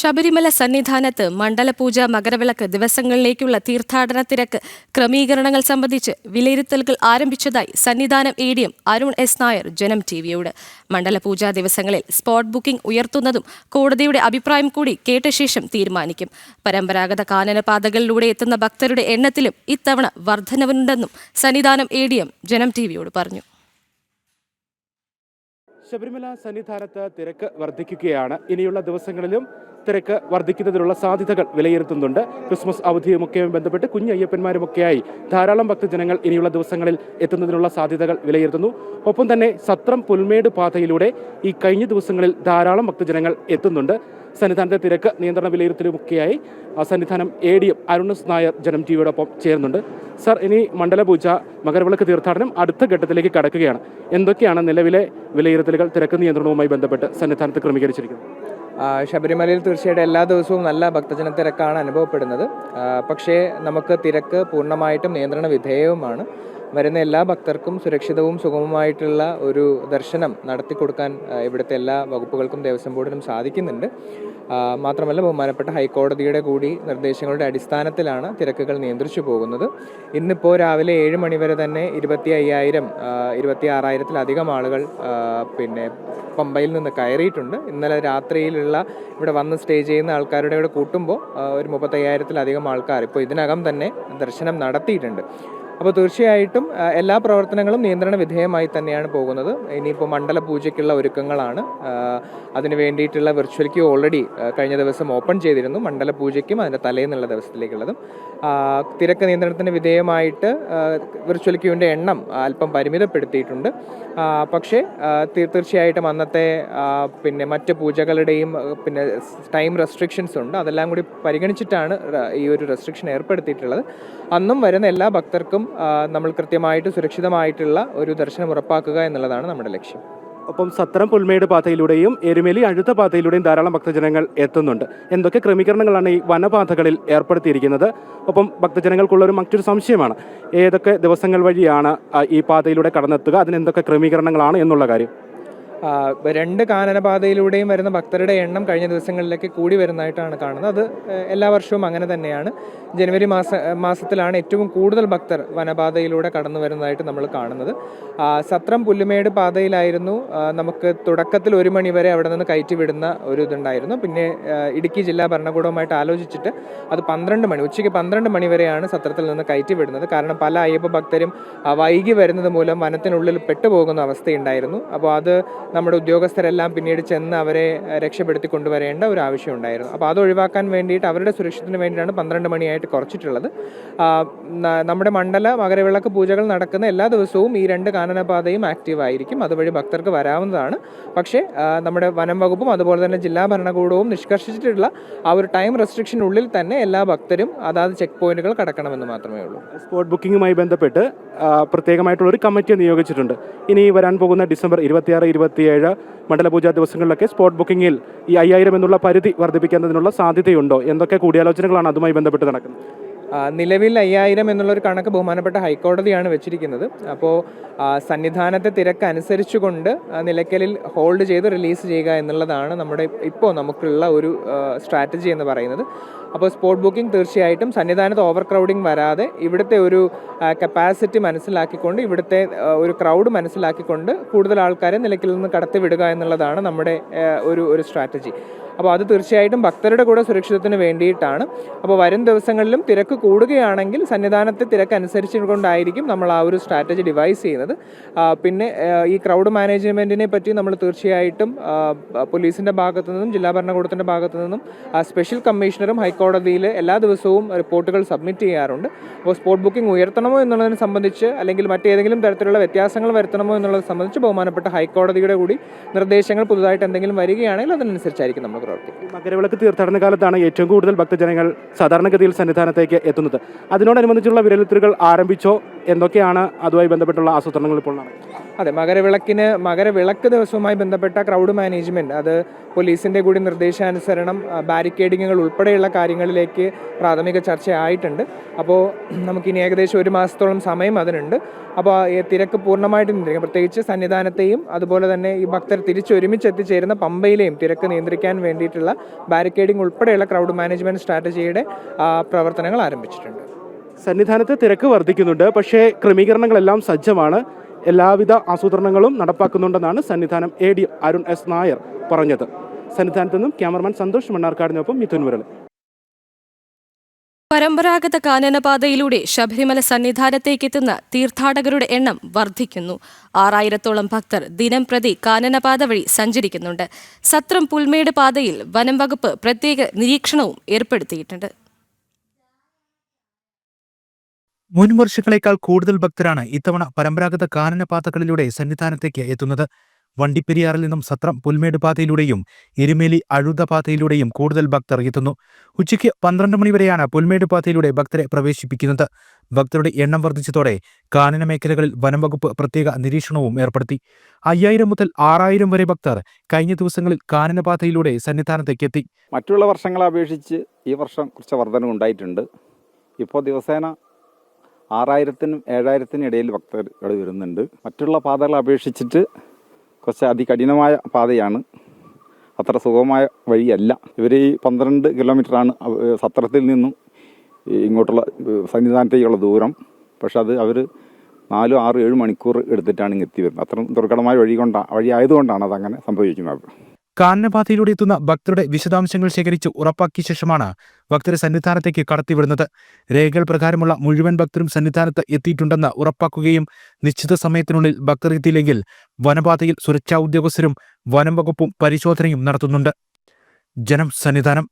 ശബരിമല സന്നിധാനത്ത് മണ്ഡലപൂജ മകരവിളക്ക് ദിവസങ്ങളിലേക്കുള്ള തീർത്ഥാടന തിരക്ക് ക്രമീകരണങ്ങൾ സംബന്ധിച്ച് വിലയിരുത്തലുകൾ ആരംഭിച്ചതായി Sannidhanam A D M Arun S Nair Janam T വിയോട്. മണ്ഡലപൂജാ ദിവസങ്ങളിൽ സ്പോട്ട് ബുക്കിംഗ് ഉയർത്തുന്നതും കോടതിയുടെ അഭിപ്രായം കൂടി കേട്ട ശേഷം തീരുമാനിക്കും. പരമ്പരാഗത കാനനപാതകളിലൂടെ എത്തുന്ന ഭക്തരുടെ എണ്ണത്തിലും ഇത്തവണ വർധനവുണ്ടെന്നും Sannidhanam A D M Janam T വിയോട് പറഞ്ഞു. ശബരിമല സന്നിധാനത്ത് തിരക്ക് വർദ്ധിക്കുകയാണ്. ഇനിയുള്ള ദിവസങ്ങളിലും തിരക്ക് വർദ്ധിക്കുന്നതിനുള്ള സാധ്യതകൾ വിലയിരുത്തുന്നുണ്ട്. ക്രിസ്മസ് അവധിയുമൊക്കെയും ബന്ധപ്പെട്ട് കുഞ്ഞയ്യപ്പന്മാരുമൊക്കെയായി ധാരാളം ഭക്തജനങ്ങൾ ഇനിയുള്ള ദിവസങ്ങളിൽ എത്തുന്നതിനുള്ള സാധ്യതകൾ വിലയിരുത്തുന്നു. ഒപ്പം തന്നെ സത്രം പുൽമേട് പാതയിലൂടെ ഈ കഴിഞ്ഞ ദിവസങ്ങളിൽ ധാരാളം ഭക്തജനങ്ങൾ എത്തുന്നുണ്ട്. സന്നിധാനത്തെ തിരക്ക് നിയന്ത്രണ വിലയിരുത്തലുമൊക്കെയായി Sannidhanam A D M Arun S Nair Janam T വിയോടൊപ്പം ചേരുന്നുണ്ട്. സർ ഇനി മണ്ഡലപൂജ മകരവിളക്ക് തീർത്ഥാടനം അടുത്ത ഘട്ടത്തിലേക്ക് കടക്കുകയാണ്. എന്തൊക്കെയാണ് നിലവിലെ വിലയിരുത്തലുകൾ തിരക്ക് നിയന്ത്രണവുമായി ബന്ധപ്പെട്ട് സന്നിധാനത്ത് ക്രമീകരിച്ചിരിക്കുന്നത്? ശബരിമലയിൽ തീർച്ചയായിട്ടും എല്ലാ ദിവസവും നല്ല ഭക്തജന തിരക്കാണ് അനുഭവപ്പെടുന്നത്. പക്ഷേ നമുക്ക് തിരക്ക് പൂർണമായിട്ടും നിയന്ത്രണ വിധേയവുമാണ്. വരുന്ന എല്ലാ ഭക്തർക്കും സുരക്ഷിതവും സുഗമമായിട്ടുള്ള ഒരു ദർശനം നടത്തി കൊടുക്കാൻ ഇവിടുത്തെ എല്ലാ വകുപ്പുകൾക്കും ദേവസ്വം ബോർഡിനും സാധിക്കുന്നുണ്ട്. മാത്രമല്ല ബഹുമാനപ്പെട്ട ഹൈക്കോടതിയുടെ കൂടി നിർദ്ദേശങ്ങളുടെ അടിസ്ഥാനത്തിലാണ് തിരക്കുകൾ നിയന്ത്രിച്ചു പോകുന്നത്. ഇന്നിപ്പോൾ രാവിലെ ഏഴ് മണി വരെ തന്നെ ഇരുപത്തി അയ്യായിരം ഇരുപത്തി ആറായിരത്തിലധികം ആളുകൾ പിന്നെ പമ്പയിൽ നിന്ന് കയറിയിട്ടുണ്ട്. ഇന്നലെ രാത്രിയിലുള്ള ഇവിടെ വന്ന് സ്റ്റേ ചെയ്യുന്ന ആൾക്കാരുടെ കൂടെ കൂട്ടുമ്പോൾ ഒരു മുപ്പത്തയ്യായിരത്തിലധികം ആൾക്കാർ ഇപ്പോൾ ഇതിനകം തന്നെ ദർശനം നടത്തിയിട്ടുണ്ട്. അപ്പോൾ തീർച്ചയായിട്ടും എല്ലാ പ്രവർത്തനങ്ങളും നിയന്ത്രണ വിധേയമായി തന്നെയാണ് പോകുന്നത്. ഇനിയിപ്പോൾ മണ്ഡല പൂജയ്ക്കുള്ള ഒരുക്കങ്ങളാണ്. അതിന് വേണ്ടിയിട്ടുള്ള വിർച്വൽ ക്യൂ ഓൾറെഡി കഴിഞ്ഞ ദിവസം ഓപ്പൺ ചെയ്തിരുന്നു. മണ്ഡല പൂജയ്ക്കും അതിന്റെ തലേന്നുള്ള ദിവസത്തിലേക്കുള്ളതും. തിരക്ക് നിയന്ത്രണത്തിന് വിധേയമായിട്ട് വിർച്വൽ ക്യൂവിന്റെ എണ്ണം അല്പം പരിമിതപ്പെടുത്തിയിട്ടുണ്ട്. പക്ഷേ തീർച്ചയായിട്ടും അന്നത്തെ പിന്നെ മറ്റ് പൂജകളുടെയും പിന്നെ ടൈം റെസ്ട്രിക്ഷൻസ് ഉണ്ട്. അതെല്ലാം കൂടി പരിഗണിച്ചിട്ടാണ് ഈ ഒരു റെസ്ട്രിക്ഷൻ ഏർപ്പെടുത്തിയിട്ടുള്ളത്. അന്നും വരുന്ന എല്ലാ ഭക്തർക്കും നമ്മൾ കൃത്യമായിട്ട് സുരക്ഷിതമായിട്ടുള്ള ഒരു ദർശനം ഉറപ്പാക്കുക എന്നുള്ളതാണ് നമ്മുടെ ലക്ഷ്യം. ഒപ്പം സത്രം പുൽമേട് പാതയിലൂടെയും എരുമേലി അഴുത്ത പാതയിലൂടെയും ധാരാളം ഭക്തജനങ്ങൾ എത്തുന്നുണ്ട്. എന്തൊക്കെ ക്രമീകരണങ്ങളാണ് ഈ വനപാതകളിൽ ഏർപ്പെടുത്തിയിരിക്കുന്നത്? ഒപ്പം ഭക്തജനങ്ങൾക്കുള്ള ഒരു മറ്റൊരു സംശയമാണ്. ഏതൊക്കെ ദിവസങ്ങൾ വഴിയാണ് ഈ പാതയിലൂടെ കടന്നെത്തുക? അതിന് എന്തൊക്കെ ക്രമീകരണങ്ങളാണ് എന്നുള്ള കാര്യം? രണ്ട് കാനനപാതയിലൂടെയും വരുന്ന ഭക്തരുടെ എണ്ണം കഴിഞ്ഞ ദിവസങ്ങളിലേക്ക് കൂടി വരുന്നതായിട്ടാണ് കാണുന്നത്. അത് എല്ലാ വർഷവും അങ്ങനെ തന്നെയാണ്. ജനുവരി മാസ മാസത്തിലാണ് ഏറ്റവും കൂടുതൽ ഭക്തർ വനപാതയിലൂടെ കടന്നു വരുന്നതായിട്ട് നമ്മൾ കാണുന്നത്. സത്രം പുല്ലുമേട് പാതയിലായിരുന്നു. നമുക്ക് തുടക്കത്തിൽ ഒരു മണി വരെ അവിടെ നിന്ന് കയറ്റി വിടുന്ന ഒരു ഇതുണ്ടായിരുന്നു. പിന്നെ ഇടുക്കി ജില്ലാ ഭരണകൂടവുമായിട്ട് ആലോചിച്ചിട്ട് അത് പന്ത്രണ്ട് മണി ഉച്ചയ്ക്ക് പന്ത്രണ്ട് മണി വരെയാണ് സത്രത്തിൽ നിന്ന് കയറ്റി വിടുന്നത്. കാരണം പല അയ്യപ്പ ഭക്തരും വൈകി വരുന്നത് മൂലം വനത്തിനുള്ളിൽ പെട്ടുപോകുന്ന അവസ്ഥയുണ്ടായിരുന്നു. അപ്പോൾ അത് നമ്മുടെ ഉദ്യോഗസ്ഥരെല്ലാം പിന്നീട് ചെന്ന് അവരെ രക്ഷപ്പെടുത്തി കൊണ്ടുവരേണ്ട ഒരു ആവശ്യം ഉണ്ടായിരുന്നു. അപ്പോൾ അത് ഒഴിവാക്കാൻ വേണ്ടിയിട്ട് അവരുടെ സുരക്ഷത്തിന് വേണ്ടിയിട്ടാണ് പന്ത്രണ്ട് മണിയായിട്ട് കുറച്ചിട്ടുള്ളത്. നമ്മുടെ മണ്ഡല മകരവിളക്ക് പൂജകൾ നടക്കുന്ന എല്ലാ ദിവസവും ഈ രണ്ട് കാനനപാതയും ആക്റ്റീവ് ആയിരിക്കും. അതുവഴി ഭക്തർക്ക് വരാവുന്നതാണ്. പക്ഷേ നമ്മുടെ വനം വകുപ്പും അതുപോലെ തന്നെ ജില്ലാ ഭരണകൂടവും നിഷ്കർഷിച്ചിട്ടുള്ള ആ ഒരു ടൈം റെസ്ട്രിക്ഷനുള്ളിൽ തന്നെ എല്ലാ ഭക്തരും അതാത് ചെക്ക് പോയിന്റുകൾ കടക്കണമെന്ന് മാത്രമേ ഉള്ളൂ. സ്പോട്ട് ബുക്കിംഗുമായി ബന്ധപ്പെട്ട് പ്രത്യേകമായിട്ടുള്ള ഒരു കമ്മിറ്റി നിയോഗിച്ചിട്ടുണ്ട്. ഇനി വരാൻ പോകുന്ന ഡിസംബർ ഇരുപത്തിയാറ് ഇരുപത്തിയേഴ് മണ്ഡലപൂജ ദിവസങ്ങളിലൊക്കെ സ്പോട്ട് ബുക്കിംഗിൽ ഈ അയ്യായിരം എന്നുള്ള പരിധി വർദ്ധിപ്പിക്കുന്നതിനുള്ള സാധ്യതയുണ്ടോ? എന്തൊക്കെ കൂടിയാലോചനകളാണ് അതുമായി ബന്ധപ്പെട്ട് നടക്കുന്നത്? നിലവിൽ അയ്യായിരം എന്നുള്ളൊരു കണക്ക് ബഹുമാനപ്പെട്ട ഹൈക്കോടതിയാണ് വെച്ചിരിക്കുന്നത്. അപ്പോൾ സന്നിധാനത്തെ തിരക്ക് അനുസരിച്ചുകൊണ്ട് നിലയ്ക്കലിൽ ഹോൾഡ് ചെയ്ത് റിലീസ് ചെയ്യുക എന്നുള്ളതാണ് നമ്മുടെ ഇപ്പോൾ നമുക്കുള്ള ഒരു സ്ട്രാറ്റജി എന്ന് പറയുന്നത്. അപ്പോൾ സ്പോട്ട് ബുക്കിംഗ് തീർച്ചയായിട്ടും സന്നിധാനത്ത് ഓവർ ക്രൗഡിംഗ് വരാതെ ഇവിടുത്തെ ഒരു കപ്പാസിറ്റി മനസ്സിലാക്കിക്കൊണ്ട് ഇവിടുത്തെ ഒരു ക്രൗഡ് മനസ്സിലാക്കിക്കൊണ്ട് കൂടുതൽ ആൾക്കാരെ നിലയ്ക്കിൽ നിന്ന് കടത്തിവിടുക എന്നുള്ളതാണ് നമ്മുടെ ഒരു ഒരു സ്ട്രാറ്റജി. അപ്പോൾ അത് തീർച്ചയായിട്ടും ഭക്തരുടെ കൂടെ സുരക്ഷിതത്തിന് വേണ്ടിയിട്ടാണ്. അപ്പോൾ വരും ദിവസങ്ങളിലും തിരക്ക് കൂടുകയാണെങ്കിൽ സന്നിധാനത്തെ തിരക്ക് അനുസരിച്ചുകൊണ്ടായിരിക്കും നമ്മൾ ആ ഒരു സ്ട്രാറ്റജി ഡിവൈസ് ചെയ്യുന്നത്. പിന്നെ ഈ ക്രൗഡ് മാനേജ്മെന്റിനെ പറ്റി നമ്മൾ തീർച്ചയായിട്ടും പോലീസിന്റെ ഭാഗത്തു നിന്നും ജില്ലാ ഭരണകൂടത്തിന്റെ ഭാഗത്തു നിന്നും സ്പെഷ്യൽ കമ്മീഷണറും ഹൈക്കോടതിയിൽ എല്ലാ ദിവസവും റിപ്പോർട്ടുകൾ സബ്മിറ്റ് ചെയ്യാറുണ്ട്. അപ്പോൾ സ്പോട്ട് ബുക്കിംഗ് ഉയർത്തണമോ എന്നുള്ളതിനെ സംബന്ധിച്ച് അല്ലെങ്കിൽ മറ്റേതെങ്കിലും തരത്തിലുള്ള വ്യത്യാസങ്ങൾ വരുത്തണമോ എന്നുള്ളത് സംബന്ധിച്ച് ബഹുമാനപ്പെട്ട ഹൈക്കോടതിയുടെ കൂടി നിർദ്ദേശങ്ങൾ പുതുതായിട്ട് എന്തെങ്കിലും വരികയാണെങ്കിൽ അതിനനുസരിച്ചായിരിക്കും നമ്മൾ പ്രവർത്തിക്കുക ഈ മകരവിളക്ക് തീർത്ഥാടന കാലത്താണ് ഏറ്റവും കൂടുതൽ ഭക്തജനങ്ങൾ സാധാരണഗതിയിൽ സന്നിധാനത്തേക്ക് എത്തുന്നത്. അതിനോടനുബന്ധിച്ചുള്ള വിലയിരുത്തലുകൾ ആരംഭിച്ചോ എന്തൊക്കെയാണ് അതുമായി ബന്ധപ്പെട്ടുള്ള ആസൂത്രണങ്ങൾ ഇപ്പോൾ നടക്കുന്നത്? അതെ മകരവിളക്കിന് മകരവിളക്ക് ദിവസവുമായി ബന്ധപ്പെട്ട ക്രൗഡ് മാനേജ്മെന്റ് അത് പോലീസിന്റെ കൂടി നിർദ്ദേശാനുസരണം ബാരിക്കേഡിങ്ങുകൾ ഉൾപ്പെടെയുള്ള കാര്യങ്ങളിലേക്ക് പ്രാഥമിക ചർച്ചയായിട്ടുണ്ട്. അപ്പോൾ നമുക്കിനി ഏകദേശം ഒരു മാസത്തോളം സമയം അതിനുണ്ട്. അപ്പോൾ തിരക്ക് പൂർണമായിട്ട് നിയന്ത്രിക്കും പ്രത്യേകിച്ച് സന്നിധാനത്തെയും അതുപോലെ തന്നെ ഈ ഭക്തർ തിരിച്ചൊരുമിച്ച് എത്തിച്ചേരുന്ന പമ്പയിലെയും തിരക്ക് നിയന്ത്രിക്കാൻ വേണ്ടിയിട്ടുള്ള ബാരിക്കേഡിംഗ് ഉൾപ്പെടെയുള്ള ക്രൗഡ് മാനേജ്മെന്റ് സ്ട്രാറ്റജിയുടെ പ്രവർത്തനങ്ങൾ ആരംഭിച്ചിട്ടുണ്ട്. സന്നിധാനത്ത് തിരക്ക് വർദ്ധിക്കുന്നുണ്ട്. പക്ഷേ ക്രമീകരണങ്ങളെല്ലാം സജ്ജമാണ്. എല്ലാവിധ ആസൂത്രണങ്ങളും നടപ്പാക്കുന്നുണ്ടെന്നാണ് Sannidhanam A D Arun S Nair പറഞ്ഞത്. സന്നിധാനത്ത് നിന്നും ക്യാമറമാൻ സന്തോഷ് മണ്ണാർക്കാടിനൊപ്പം മിഥുൻ മുരളി. പരമ്പരാഗത കാനനപാതയിലൂടെ ശബരിമല സന്നിധാനത്തേക്ക് എത്തുന്ന തീർത്ഥാടകരുടെ എണ്ണം വർദ്ധിക്കുന്നു. ആറായിരത്തോളം ഭക്തർ ദിനം പ്രതി കാനനപാത വഴി സഞ്ചരിക്കുന്നുണ്ട്. സത്രം പുൽമേട് പാതയിൽ വനം വകുപ്പ് പ്രത്യേക നിരീക്ഷണവും ഏർപ്പെടുത്തിയിട്ടുണ്ട്. മുൻ വർഷങ്ങളേക്കാൾ കൂടുതൽ ഭക്തരാണ് ഇത്തവണ പരമ്പരാഗത കാനനപാതകളിലൂടെ സന്നിധാനത്തേക്ക് എത്തുന്നത്. വണ്ടിപ്പെരിയാറിൽ നിന്നും സത്രം പുൽമേട് പാതയിലൂടെയും എരുമേലി അഴുത പാതയിലൂടെയും കൂടുതൽ ഭക്തർ എത്തുന്നു. ഉച്ചയ്ക്ക് പന്ത്രണ്ട് മണിവരെയാണ് പുൽമേട് പാതയിലൂടെ ഭക്തരെ പ്രവേശിപ്പിക്കുന്നത്. ഭക്തരുടെ എണ്ണം വർദ്ധിച്ചതോടെ കാനന മേഖലകളിൽ വനംവകുപ്പ് പ്രത്യേക നിരീക്ഷണവും ഏർപ്പെടുത്തി. അയ്യായിരം മുതൽ ആറായിരം വരെ ഭക്തർ കഴിഞ്ഞ ദിവസങ്ങളിൽ കാനനപാതയിലൂടെ സന്നിധാനത്തേക്ക് എത്തി. മറ്റുള്ള വർഷങ്ങളെ അപേക്ഷിച്ച് ഈ വർഷം കുറച്ച് വർധനവുണ്ടായിട്ടുണ്ട്. ഇപ്പോൾ ദിവസേന ആറായിരത്തിനും ഏഴായിരത്തിനും ഇടയിൽ ഭക്തർ വരുന്നുണ്ട്. മറ്റുള്ള പാതകളെ അപേക്ഷിച്ചിട്ട് കുറച്ച് അതികഠിനമായ പാതയാണ്. അത്ര സുഖമായ വഴിയല്ല. ഇവർ ഈ പന്ത്രണ്ട് കിലോമീറ്ററാണ് സത്രത്തിൽ നിന്നും ഇങ്ങോട്ടുള്ള സന്നിധാനത്തേക്കുള്ള ദൂരം. പക്ഷെ അത് അവർ നാലും ആറും ഏഴ് മണിക്കൂർ എടുത്തിട്ടാണ് ഇങ്ങ് എത്തി വരുന്നത്. അത്ര ദുർഘടമായ വഴി കൊണ്ടാണ് വഴി ആയതുകൊണ്ടാണ് അതങ്ങനെ സംഭവിക്കുന്നത്. കാനനപാതയിലൂടെ എത്തുന്ന ഭക്തരുടെ വിശദാംശങ്ങൾ ശേഖരിച്ച് ഉറപ്പാക്കിയ ശേഷമാണ് ഭക്തരെ സന്നിധാനത്തേക്ക് കടത്തിവിടുന്നത്. രേഖകൾ പ്രകാരമുള്ള മുഴുവൻ ഭക്തരും സന്നിധാനത്ത് എത്തിയിട്ടുണ്ടെന്ന് ഉറപ്പാക്കുകയും നിശ്ചിത സമയത്തിനുള്ളിൽ ഭക്തർ എത്തിയില്ലെങ്കിൽ വനപാതയിൽ സുരക്ഷാ ഉദ്യോഗസ്ഥരും വനം വകുപ്പും പരിശോധനയും നടത്തുന്നുണ്ട്. ജനം സന്നിധാനം.